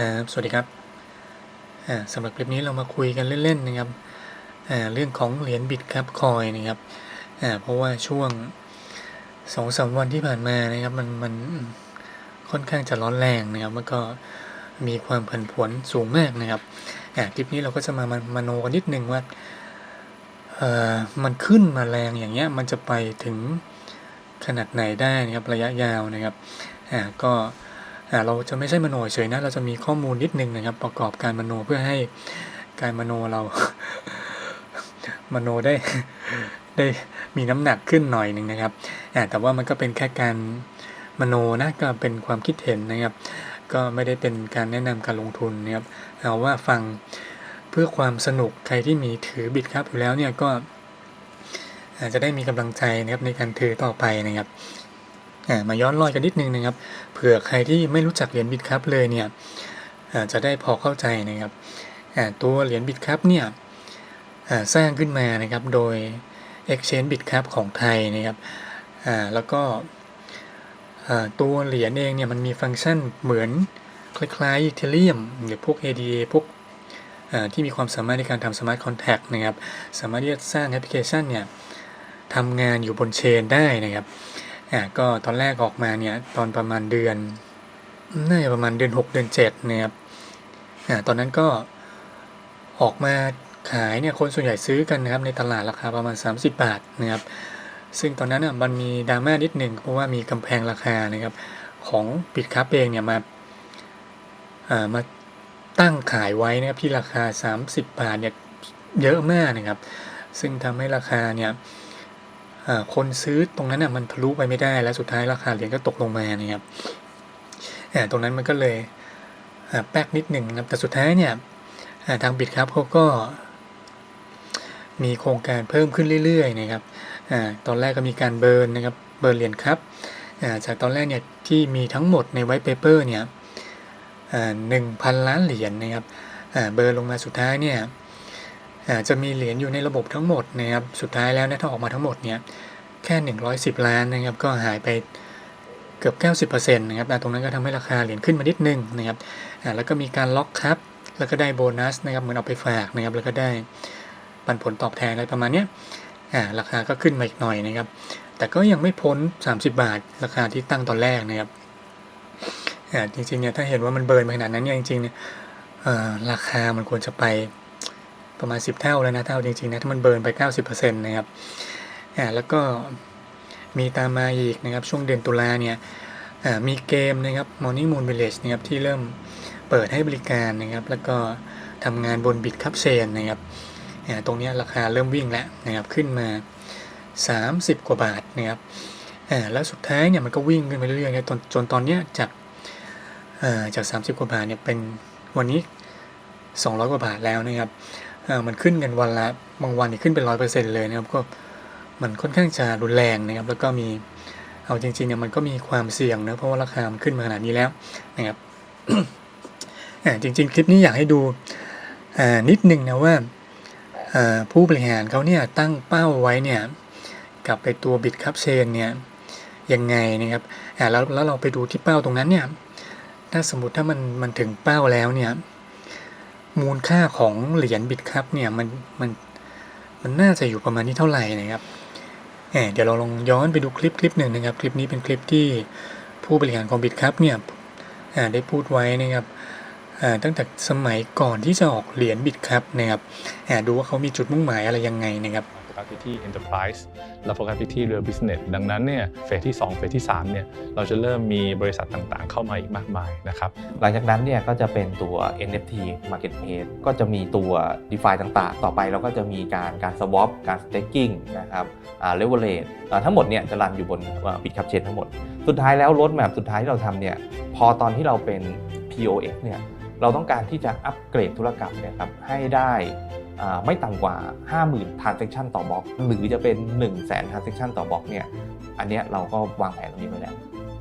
ครับ สวัสดีครับสำหรับคลิปนี้เรามาคุยกันเล่นๆนะครับเรื่องของเหรียญบิตครับคอยนะครับเพราะว่าช่วงสองสามวันที่ผ่านมานะครับมันมันค่อนข้างจะร้อนแรงนะครับแล้วก็มีความผันผวนสูงมากนะครับคลิปนี้เราก็จะมามามาโนกันนิดนึงว่ามันขึ้นมาแรงอย่างเงี้ยมันจะไปถึงขนาดไหนได้นะครับระยะยาวนะครับก็ เราจะไม่ใช่มโนเฉยนะ เราจะมีข้อมูลนิดนึงนะครับ ประกอบการมโนเพื่อให้การมโนเรา มโนได้ได้มีน้ำหนักขึ้นหน่อยหนึ่งนะครับแต่ว่ามันก็เป็นแค่การมโนนะก็เป็นความคิดเห็นนะครับ ก็ไม่ได้เป็นการแนะนำการลงทุนนะครับเอาว่าฟังเพื่อความสนุกใครที่มีถือบิตครับอยู่แล้วเนี่ยก็อาจจะได้มีกำลังใจนะครับในการถือต่อไปนะครับ มาย้อนรอยกันนิดนึงนะครับ เผื่อใครที่ไม่รู้จักเหรียญบิตครับเลยเนี่ยจะได้พอเข้าใจนะครับตัวเหรียญบิตครับเนี่ยสร้างขึ้นมานะครับโดย Exchange Bitcap ของไทยนะครับแล้วก็ตัวเหรียญเองเนี่ยมันมีฟังก์ชันเหมือนคล้ายๆ Ethereum หรือพวก ADA พวกที่มีความสามารถในการทำ Smart Contract นะครับ สามารถที่จะสร้างแอปพลิเคชันเนี่ยทำงานอยู่บนเชนได้นะครับ อ่าก็ตอนแรกออกมาเนี่ยตอนประมาณเดือนน่าจะประมาณเดือน 6 เดือน7นะครับอ่าตอนนั้นก็ออกมาขายเนี่ยคนส่วนใหญ่ซื้อกันนะครับในตลาดราคาประมาณ 30 บาทนะครับซึ่งตอนนั้นอะมันมีดราม่านิดหนึ่งเพราะว่ามีกำแพงราคานะครับของบิตคัพเองเนี่ยมาอ่ามาตั้งขายไว้นะครับที่ราคา 30 บาทเนี่ยเยอะมากนะครับ ซึ่งทำให้ราคาเนี่ย คนซื้อตรงนั้นน่ะมันทะลุไปไม่ได้แล้วสุดท้ายราคาเหรียญก็ตกลงมานะครับตรงนั้นมันก็เลยแป๊กนิดหนึ่งนะครับแต่สุดท้ายเนี่ยทางบิตครับเขาก็ มีโครงการเพิ่มขึ้นเรื่อยๆนะครับอตอนแรกก็มีการเบิร์นนะครับเบิร์นเหรียญครับจากตอนแรกเนี่ยที่มีทั้งหมดในไวท์เปเปอร์เนี่ยหนึ่งพันล้านเหรียญนะครับเบิร์นลงมาสุดท้ายเนี่ย จะมีเหรียญอยู่ในระบบทั้งหมดนะครับสุดท้ายแล้วเนี่ยถ้าออกมาทั้งหมดเนี่ยแค่ 110 ล้านนะครับก็หายไปเกือบ 90%นะครับตรงนั้นก็ทำให้ราคาเหรียญขึ้นมานิดนึงนะครับแล้วก็มีการล็อกครับแล้วก็ได้โบนัสนะครับเหมือนเอาไปฝากนะครับแล้วก็ได้ปันผลตอบแทนอะไรประมาณนี้ราคาก็ขึ้นมาอีกหน่อยนะครับ แต่ก็ยังไม่พ้น 30 บาท ราคาที่ตั้งตอนแรกนะครับจริงๆเนี่ยถ้าเห็นว่ามันเบิร์นไปขนาดนั้นเนี่ยจริงๆเนี่ยราคามันควรจะไป ประมาณ 10 เท่าแล้วนะเท่าจริงๆนะถ้ามันเบิร์นไป 90%นะครับอ่าแล้วก็มีตามมาอีกนะครับช่วงเดือนตุลาเนี่ยมีเกมนะครับ Morning Moon Village นะครับที่เริ่มเปิดให้บริการนะครับ แล้วก็ทำงานบนบิตคัพเชนนะครับตรงนี้ราคาเริ่มวิ่งแล้วนะครับขึ้นมา 30 กว่าบาทนะครับแล้วสุดท้ายเนี่ยมันก็วิ่งขึ้นไปเรื่อยๆนะจนจนตอนนี้จากจาก 30 กว่าบาทเนี่ยเป็นวันนี้ 200 กว่าบาทแล้วนะครับ มันขึ้นกันวันละบางวันนี่ขึ้นเป็นร้อยเปอร์เซ็นต์เลยนะครับก็มันค่อนข้างจะรุนแรงนะครับ แล้วก็มีเอาจริงๆเนี่ยมันก็มีความเสี่ยงนะเพราะว่าราคามันขึ้นมาขนาดนี้แล้วนะครับอ่าจริง ๆ คลิปนี้อยากให้ดูอ่านิดนึงนะว่าผู้บริหารเขาเนี่ยตั้งเป้าไว้เนี่ยกับไปตัวบิตคัพเชนเนี่ยยังไงนะครับอ่าแล้วแล้วเราไปดูที่เป้าตรงนั้นเนี่ยถ้าสมมติถ้ามันมันถึงเป้าแล้วเนี่ย มูลค่าของเหรียญบิตครับเนี่ยมันมันมันน่าจะอยู่ประมาณนี้เท่าไหร่นะครับแหมเดี๋ยวเราลองย้อนไปดูคลิปคลิปหนึ่งนะครับ คลิปนี้เป็นคลิปที่ผู้บริหารของบิตครับเนี่ยอ่าได้พูดไว้นะครับอ่าตั้งแต่สมัยก่อนที่จะออกเหรียญบิตครับนะครับดูว่าเขามีจุดมุ่งหมายอะไรยังไงนะครับ สไปที่ enterprise และโฟกัสไปที่ real business ดังนั้นเนี่ยเฟสที่ 2 เฟสที่3เนี่ยเราจะเริ่มมีบริษัทต่างๆ เข้ามาอีกมากมายนะครับหลังจากนั้นเนี่ยก็จะเป็นตัว NFT Marketplace ก็จะมีตัว DeFi ต่างๆ ต่อไปเราก็จะมีการการ swap การ staking นะครับอ่า leverage ทั้งหมดเนี่ยจะรันอยู่บน Bitcup Chain ทั้งหมด สุดท้ายแล้วรถแมพสุดท้ายที่เราทำเนี่ยพอตอนที่เราเป็น POS เนี่ยเราต้องการที่จะอัปเกรดธุรกรรมเนี่ยครับให้ได้ ไม่ต่ำกว่า 50,000 transaction ต่อบล็อก หรือจะเป็น 1 0 0 0 0 0 transaction ต่อบล็อกเนี่ยอันเนี้ยเราก็วางแผนตรงนี้ไว้แล้ว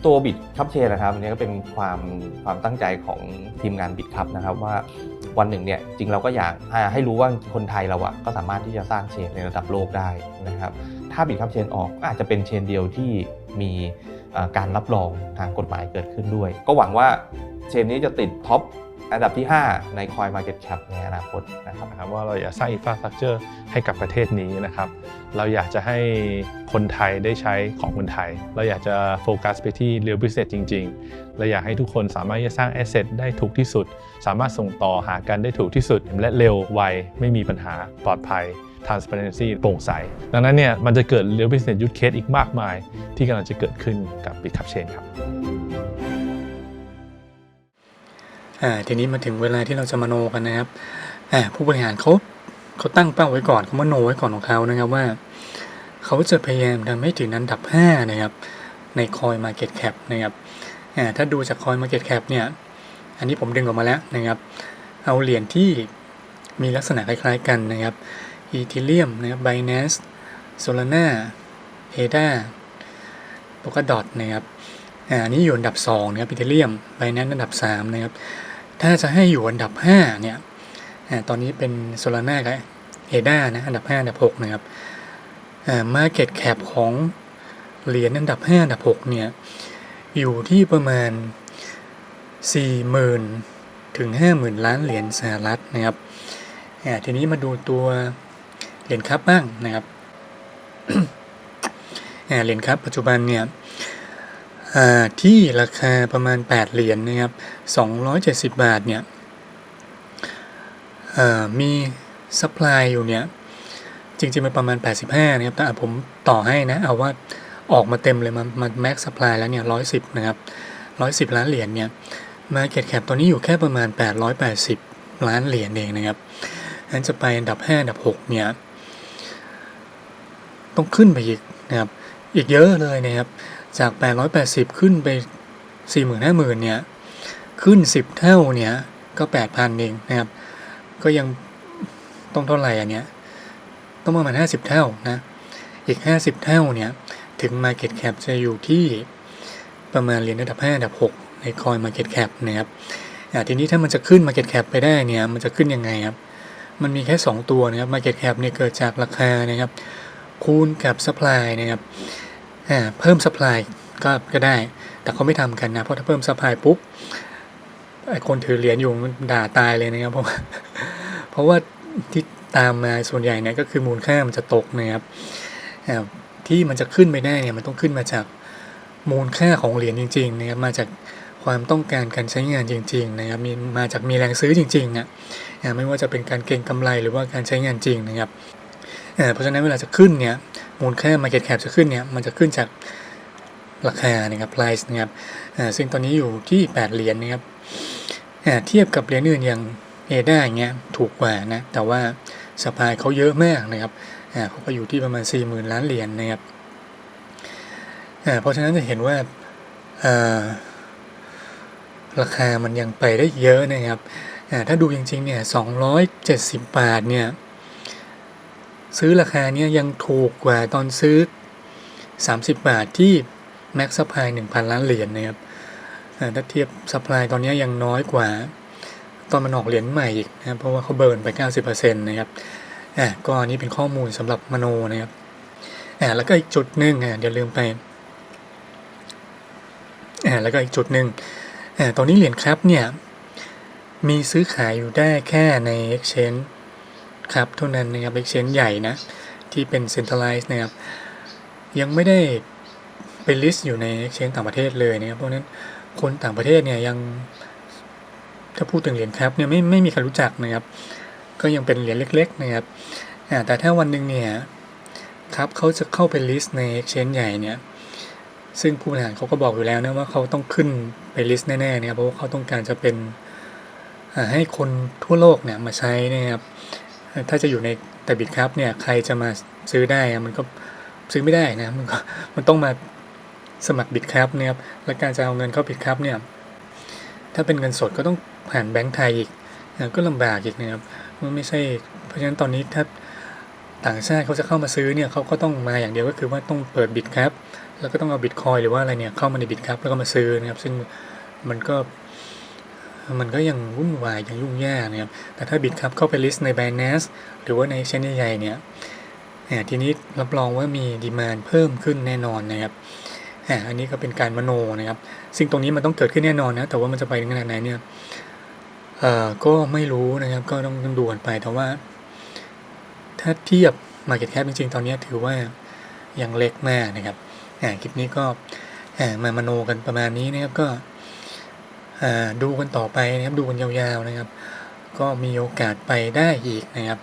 ตัวบิตคัพเชนนะครับอันนี้ก็เป็นความความตั้งใจของทีมงานบิตคัพนะครับว่าวันหนึ่งเนี่ยจริงเราก็อยากให้รู้ว่าคนไทยเราอะก็สามารถที่จะสร้างเชนในระดับโลกได้นะครับถ้าบิตคัพเชนออกก็อาจจะเป็นเชนเดียวที่มีการรับรองทางกฎหมายเกิดขึ้นด้วย ก็หวังว่าเชนนี้จะติดท็อป อันดับที่ 5 ใน Coin Market Cap ในอนาคตนะครับนะครับว่าเราอยากสร้างอินฟราสตรักเจอร์ให้กับประเทศนี้นะครับ เราอยากจะให้คนไทยได้ใช้ของคนไทย เราอยากจะโฟกัสไปที่ real business จริง ๆ เราอยากให้ทุกคนสามารถที่จะสร้าง asset ได้ถูกที่สุด สามารถส่งต่อหากันได้ถูกที่สุด และเร็วไวไม่มีปัญหาปลอดภัย transparency โปร่งใส ดังนั้นเนี่ยมันจะเกิด real business use case อีกมากมาย ที่กำลังจะเกิดขึ้นกับ Bitcup Chain ครับ อ่าทีนี้มาถึงเวลาที่เราจะมโนกันนะครับอ่าผู้บริหารเขาเขาตั้งเป้าไว้ก่อนเขามโนไว้ก่อนของเขานะครับว่า เขาจะพยายามทำให้ถึงอันดับ 5 นะครับ ใน Coin Market Cap นะครับอ่าถ้าดูจาก Coin Market Cap เนี่ย อันนี้ผมดึงออกมาแล้วนะครับ เอาเหรียญที่มีลักษณะคล้ายๆกันนะครับ Ethereum นะครับ Binance Solana ADA Polkadot นะครับอ่าอันนี้อยู่อันดับ2นะครับ Ethereum Binance อันดับ 3 นะครับ ถ้าจะให้อยู่อันดับ 5 เนี่ยตอนนี้เป็น Solana กับ ADA นะ อันดับ 5 อันดับ 6 นะครับอ่า Market Cap ของเหรียญอันดับ 5 อันดับ 6 เนี่ย อยู่ที่ประมาณ 40,000 ถึง 50,000 ล้านเหรียญสหรัฐนะครับทีนี้มาดูตัวเหรียญครับบ้างนะครับเหรียญครับปัจจุบันเนี่ย ที่ราคาประมาณ 8 เหรียญนะครับ 270 บาทเนี่ยมีซัพพลายอยู่เนี่ย จริงๆ มันประมาณ 85 นะครับ แต่ผมต่อให้นะ เอาว่าออกมาเต็มเลยมันมันแม็กซัพพลายแล้วเนี่ย110 นะครับ 110 ล้านเหรียญเนี่ย Market Cap ตัวนี้อยู่แค่ประมาณ 880 ล้านเหรียญเองนะครับนั้นจะไปอันดับ 5 อันดับ 6 เนี่ย ต้องขึ้นไปอีกนะครับ อีกเยอะเลยนะครับ จาก 880 ขึ้นไป 40,000 50,000 เนี่ย ขึ้น 10 เท่าเนี่ย ก็ 8,000 เองนะครับ ก็ยังต้องเท่าไหร่อันเนี้ย ต้องประมาณ 50 เท่านะ อีก 50 เท่าเนี่ย ถึง Market Cap จะอยู่ที่ประมาณเหรียญอันดับ5อันดับ 6 ใน Coin Market Cap นะครับทีนี้ถ้ามันจะขึ้น Market Cap ไปได้เนี่ย มันจะขึ้นยังไงครับ มันมีแค่ 2 ตัวนะครับ Market Cap เนี่ยเกิดจากราคานะครับ คูณกับ Supply นะครับ เพิ่ม Supply ก็ก็ได้ แต่เขาไม่ทำกันนะ เพราะถ้าเพิ่ม Supply ปุ๊บไอคนถือเหรียญอยู่ด่าตายเลยนะครับ เพราะเพราะว่าที่ตามมาส่วนใหญ่เนี่ยก็คือมูลค่ามันจะตกนะครับที่มันจะขึ้นไปได้เนี่ยมันต้องขึ้นมาจากมูลค่าของเหรียญจริงๆนะครับมาจากความต้องการการใช้งานจริง ๆ นะครับมีมาจากมีแรงซื้อจริงๆอะไม่ว่าจะเป็นการเก็งกำไรหรือว่าการใช้งานจริงนะครับเพราะฉะนั้นเวลาจะขึ้นเนี่ย มูลค่า market cap จะขึ้นเนี่ยมันจะขึ้นจากราคานะครับ price นะครับซึ่งตอนนี้อยู่ที่ 8 เหรียญนะครับเทียบกับเหรียญอื่นอย่างเอด้าอย่างเงี้ยถูกกว่านะแต่ว่าสปายเขาเยอะมากนะครับเขาก็อยู่ที่ประมาณ 40,000 ล้านเหรียญนะครับเพราะฉะนั้นจะเห็นว่าราคามันยังไปได้เยอะนะครับถ้าดูจริงๆเนี่ย270 บาทเนี่ย ซื้อราคาเนี้ยยังถูกกว่าตอนซื้อ 30 บาทที่ Max Supply 1,000ล้านเหรียญนะครับอ่าถ้าเทียบ Supply ตอนเนี้ยยังน้อยกว่า ตอนมันออกเหรียญใหม่อีกนะเพราะว่าเขาเบิร์นไป 90%นะครับอะก็อันนี้เป็นข้อมูลสำหรับมโนนะครับอ่าแล้วก็อีกจุดหนึ่งอ่าเดี๋ยวลืมไปอ่าแล้วก็อีกจุดหนึ่งอ่าตอนนี้เหรียญครับเนี่ยมีซื้อขายอยู่ได้แค่ใน Exchange ครับเท่านั้นนะครับ Exchange ใหญ่นะที่เป็น Centralized นะครับ ยังไม่ได้ไปลิสต์อยู่ใน Exchange ต่างประเทศเลยนะครับ เพราะนั้นคนต่างประเทศเนี่ยยังถ้าพูดถึงเหรียญครับเนี่ยไม่ไม่มีใครรู้จักนะครับ ก็ยังเป็นเหรียญเล็ก ๆ นะครับแต่ถ้าวันหนึ่งเนี่ยครับเขาจะเข้าไปลิสต์ใน Exchange ใหญ่เนี่ยซึ่งผู้บริหารเขาก็บอกอยู่แล้วนะว่าเขาต้องขึ้นไปลิสต์แน่ๆนะครับเพราะว่าเขาต้องการจะเป็นให้คนทั่วโลกเนี่ยมาใช้นะครับ ถ้าจะอยู่ในแต่บิตครับเนี่ยใครจะมาซื้อได้อะมันก็ซื้อไม่ได้นะมันก็มันต้องมาสมัครบิตครับเนี่ยครับและการจะเอาเงินเข้าบิตครับเนี่ยถ้าเป็นเงินสดก็ต้องผ่านแบงก์ไทยอีกก็ลำบากอีกนะครับมันไม่ใช่ เพราะฉะนั้นตอนนี้ถ้าต่างชาติเขาจะเข้ามาซื้อเนี่ยเขาก็ต้องมาอย่างเดียวก็คือว่าต้องเปิดบิตครับแล้วก็ต้องเอาบิตคอยหรือว่าอะไรเนี่ยเข้ามาในบิตครับแล้วก็มาซื้อนะครับซึ่งมันก็ มันก็ยังวุ่นวายยังยุ่งยากนะครับแต่ถ้าบิตครับเข้าไปลิสต์ใน Binance หรือว่าในเชนใหญ่ๆเนี่ยอ่าทีนี้รับรองว่ามีดีมานเพิ่มขึ้นแน่นอนนะครับอ่าอันนี้ก็เป็นการมโนนะครับสิ่งตรงนี้มันต้องเกิดขึ้นแน่นอนนะ แต่ว่ามันจะไปถึงขนาดไหนเนี่ยเอ่อก็ไม่รู้นะครับ ก็ต้องดูกันไป แต่ว่า ถ้าเทียบ Market Cap จริงๆ ตอนนี้ถือว่ายังเล็กมากนะครับอ่าคลิปนี้ก็อ่ามามโนกันประมาณนี้นะครับก็ ดูกันต่อไปนะครับดูกันยาวๆนะครับ ก็มีโอกาสไปได้อีกนะครับ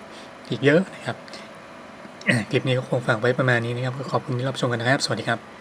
อีกเยอะนะครับคลิปนี้ก็คงฝากไว้ประมาณนี้นะครับก็ขอบคุณที่รับชมกันนะครับ สวัสดีครับ